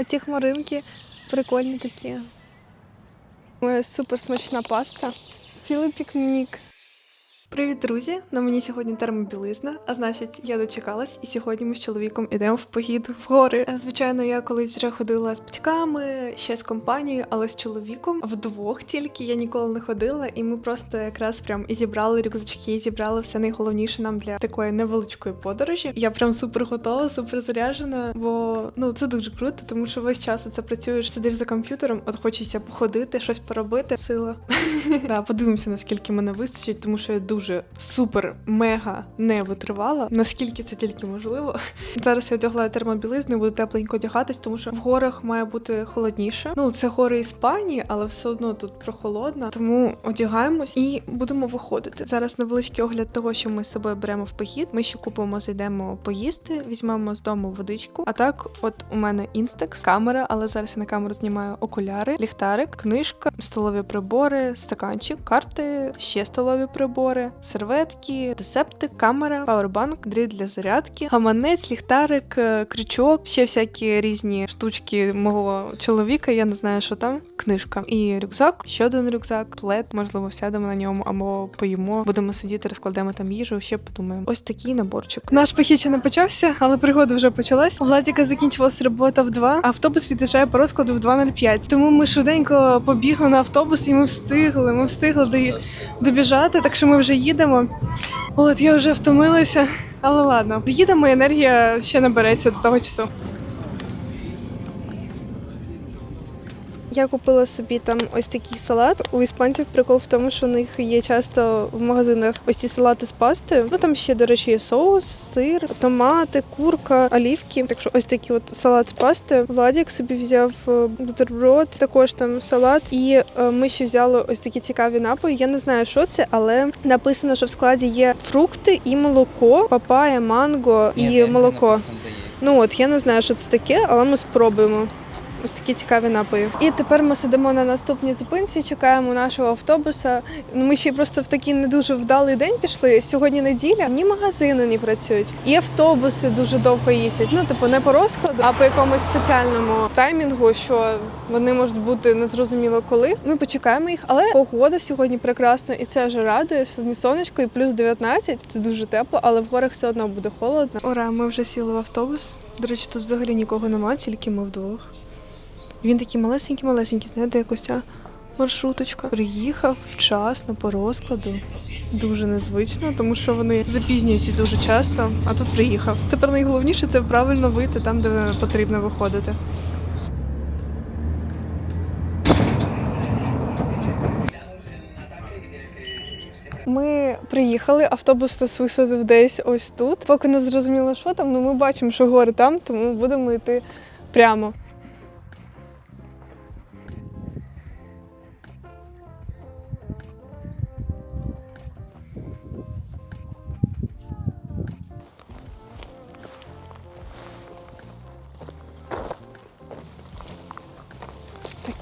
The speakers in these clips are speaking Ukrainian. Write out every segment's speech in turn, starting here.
А ці хмаринки прикольні такі. Моя супер смачна паста. Цілий пікнік. Привіт, друзі! На мені сьогодні термобілизна, а значить, я дочекалась, і сьогодні ми з чоловіком ідемо в похід в гори. Е, Звичайно, я колись вже ходила з батьками, ще з компанією, але з чоловіком вдвох тільки я ніколи не ходила, і ми просто якраз прям і зібрали рюкзачки, і зібрали все найголовніше нам для такої невеличкої подорожі. Я прям супер готова, супер заряджена, бо ну це дуже круто, тому що весь час це працюєш, сидиш за комп'ютером, от хочеться походити, щось поробити. Сила. Подивимося, наскільки мене вистачить, тому що я дуже супер мега не витривала, наскільки це тільки можливо. Зараз я одягла термобілизну і буду тепленько одягатись, тому що в горах має бути холодніше. Ну, це гори Іспанії, але все одно тут прохолодно. Тому одягаємось і будемо виходити. Зараз невеличкий огляд того, що ми з собою беремо в похід. Ми ще купимо, зайдемо поїсти, візьмемо з дому водичку. А так, от у мене інстекс, камера, але зараз я на камеру знімаю окуляри, ліхтарик, книжка, столові прибори, стаканчик, карти, ще столові прибори, серветки, рецепти, камера, павербанк, дріт для зарядки, гаманець, ліхтарик, е, крючок, ще всякі різні штучки мого чоловіка. Я не знаю, що там. Книжка і рюкзак, ще один рюкзак, плед, можливо, сядемо на ньому або поїмо. Будемо сидіти, розкладемо там їжу. Ще подумаємо. Ось такий наборчик. Наш похід ще не почався, але пригода вже почалась. У Владіка закінчилась робота в 2, автобус від'їжджає по розкладу в 2.05. Тому ми швиденько побігли на автобус, і ми встигли. Ми встигли добіжати, так що ми вже їдемо. От я вже втомилася, але ладно. Доїдемо, і енергія ще набереться до того часу. Я купила собі там ось такий салат. У іспанців прикол в тому, що у них є часто в магазинах ось ці салати з пастою. Ну там ще, до речі, є соус, сир, томати, курка, олівки. Так що ось такий от салат з пастою. Владік собі взяв е, бутерброд, також там салат. І е, ми ще взяли ось такі цікаві напої. Я не знаю, що це, але написано, що в складі є фрукти і молоко, папая, манго і молоко. Ну от я не знаю, що це таке, але ми спробуємо. Ось такі цікаві напої. І тепер ми сидимо на наступній зупинці, чекаємо нашого автобуса. Ну, Ми ще просто в такий не дуже вдалий день пішли. Сьогодні неділя, ні магазини не працюють, і автобуси дуже довго їздять. Ну, типу, не по розкладу, а по якомусь спеціальному таймінгу, що вони можуть бути незрозуміло коли. Ми почекаємо їх, але погода сьогодні прекрасна, і це вже радує. Сьогодні сонечко і плюс 19. Це дуже тепло, але в горах все одно буде холодно. Ура, ми вже сіли в автобус. До речі, тут взагалі нікого немає, тільки ми вдвох. Він такий малесенький-малесенький, знаєте, якось ця маршруточка. Приїхав вчасно по розкладу. Дуже незвично, тому що вони запізнюються дуже часто, а тут приїхав. Тепер найголовніше це правильно вийти там, де потрібно виходити. Ми приїхали, автобус нас висадив десь ось тут. Поки не зрозуміло, що там, ну ми бачимо, що гори там, тому будемо йти прямо.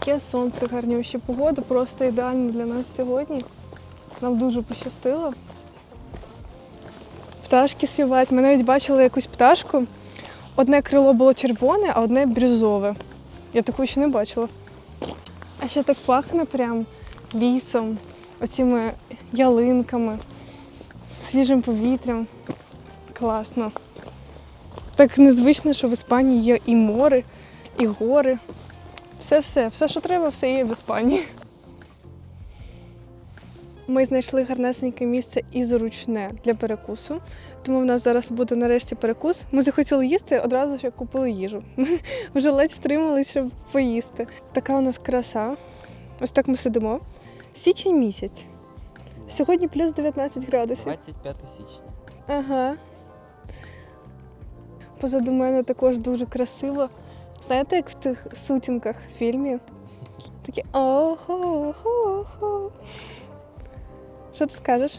Таке сонце ще погода, просто ідеальна для нас сьогодні. Нам дуже пощастило. Пташки співають. Ми навіть бачили якусь пташку. Одне крило було червоне, а одне бірюзове. Я такого ще не бачила. А ще так пахне прям лісом, оціми ялинками, свіжим повітрям. Класно. Так незвично, що в Іспанії є і море, і гори. Все-все, все, що треба, все є в Іспанії. Ми знайшли гарнесеньке місце і зручне для перекусу. Тому в нас зараз буде нарешті перекус. Ми захотіли їсти, одразу ж купили їжу. Ми вже ледь втримались, щоб поїсти. Така у нас краса. Ось так ми сидимо. Січень місяць. Сьогодні плюс 19 градусів. 25 січня. Ага. Позаду мене також дуже красиво. Знаєте, як в тих сутінках в фільмі? Такі ого-го-го. Що ти скажеш?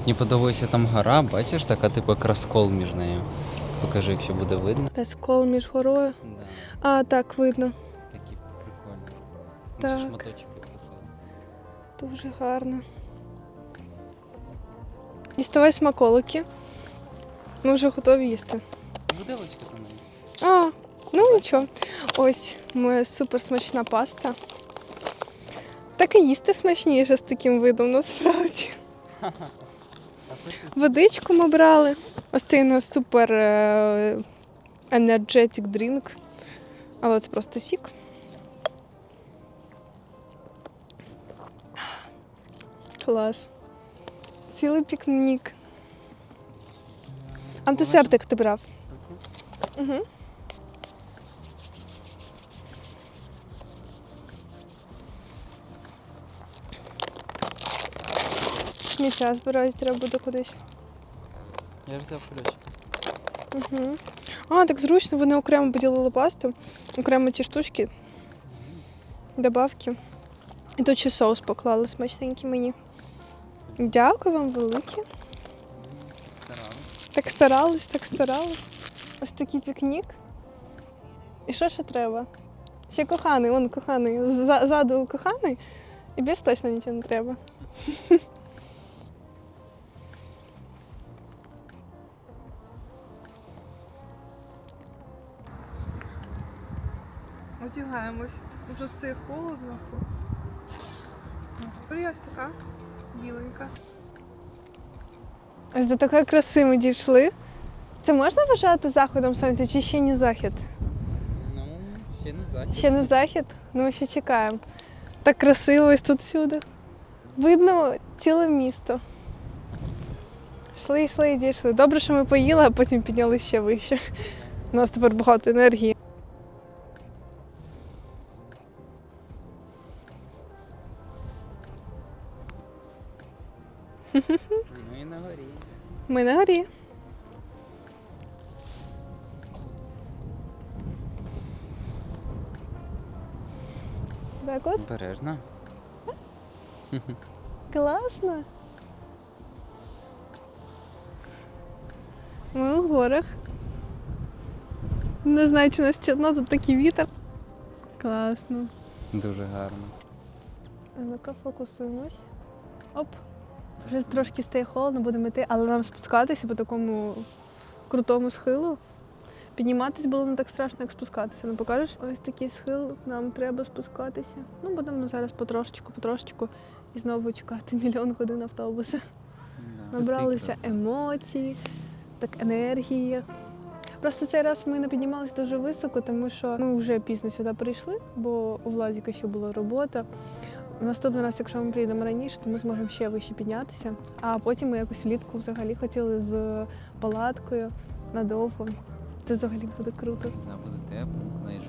Мені подобається там гора, бачиш, така типу як розкол між нею. Покажи, якщо буде видно. Розкол між горою. Да, А, так, видно. такі прикольні. Так. Це шматочки красиві. Дуже гарно. Діставай смаколики. Ми вже готові їсти. Виделочка там. є? А, Ну нічого. Ось моя супер смачна паста. Так і їсти смачніше з таким видом, насправді. Водичку ми брали. Ось цей нас супер е, energetic drink. Але це просто сік. Клас. Цілий пікнік. Антисептик ти брав. Угу. Сміття збирати треба буде кудись. Я ж взяв ключ. Угу. А, так зручно, вони окремо поділили пасту, окремо ці штучки, добавки. І тут ще соус поклали смачненький мені. Дякую вам велике. Так старались, так старались. Ось такий пікнік. І що ще треба? Ще коханий, он коханий. Зза- Ззаду коханий, і більш точно нічого не треба. Одягаємось. Вже стає холодно. Ось така біленька. Ось до такої краси ми дійшли. Це можна вважати заходом сонця чи ще не захід? Ну, ще не захід. Ще не захід? Ну, ми ще чекаємо. Так красиво ось тут всюди. Видно ціле місто. Йшли, йшли і дійшли. Добре, що ми поїли, а потім піднялися ще вище. У нас тепер багато енергії. Так от, Обережно. класно. Ми у горах. Не знаю, чи нас чутно, тут такий вітер. Класно. Дуже гарно. А ну-ка фокусуємось. Оп. Вже трошки стає холодно, будемо йти, але нам спускатися по такому крутому схилу. Підніматись було не так страшно, як спускатися. Ну покажеш, ось такий схил, нам треба спускатися. Ну, будемо зараз потрошечку, потрошечку і знову чекати мільйон годин автобуса. Да. Набралися емоцій, так енергії. Просто цей раз ми не піднімалися дуже високо, тому що ми вже пізно сюди прийшли, бо у Владіка ще була робота. Наступний раз, якщо ми приїдемо раніше, то ми зможемо ще вище піднятися. А потім ми якось влітку взагалі хотіли з палаткою надовго. Це взагалі буде круто. Да, буде тепло, але.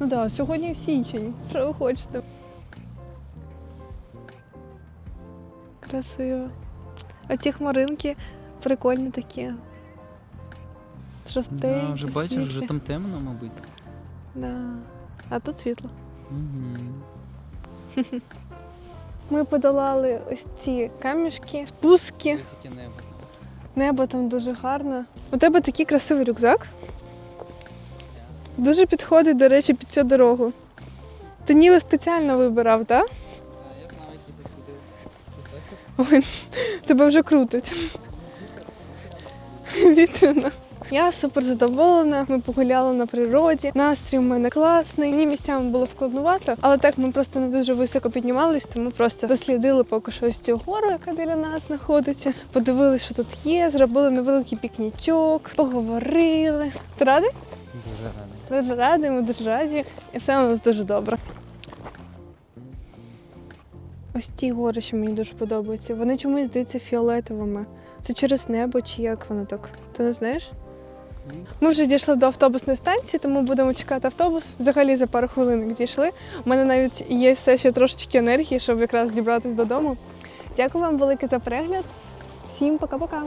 Ну так, да, сьогодні січень. Що ви хочете? Красиво. Оці хмаринки прикольні такі. Жовтенькі. Да, вже бачиш, вже світлі. там темно, мабуть. Да. А тут світло. Угу. Ми подолали ось ці камішки, спуски. Яке небо. Небо там дуже гарне. У тебе такий красивий рюкзак. Дуже підходить, до речі, під цю дорогу. Ти ніби спеціально вибирав, так? Ой, тебе вже крутить. Вітряно. Я супер задоволена. Ми погуляли на природі. Настрій у мене класний. Мені місцями було складнувато, але так ми просто не дуже високо піднімались, тому просто дослідили поки що ось цю гору, яка біля нас знаходиться. Подивилися, що тут є, зробили невеликий пікнічок, поговорили. Ти радий? Дуже радий. Дуже радий, ми дуже раді. І все у нас дуже добре. Ось ті гори, що мені дуже подобаються. Вони чомусь здаються фіолетовими. Це через небо чи як воно так? Ти не знаєш? Ми вже дійшли до автобусної станції, тому будемо чекати автобус. Взагалі за пару хвилин дійшли. У мене навіть є все ще трошечки енергії, щоб якраз зібратися додому. Дякую вам велике за перегляд. Всім пока-пока.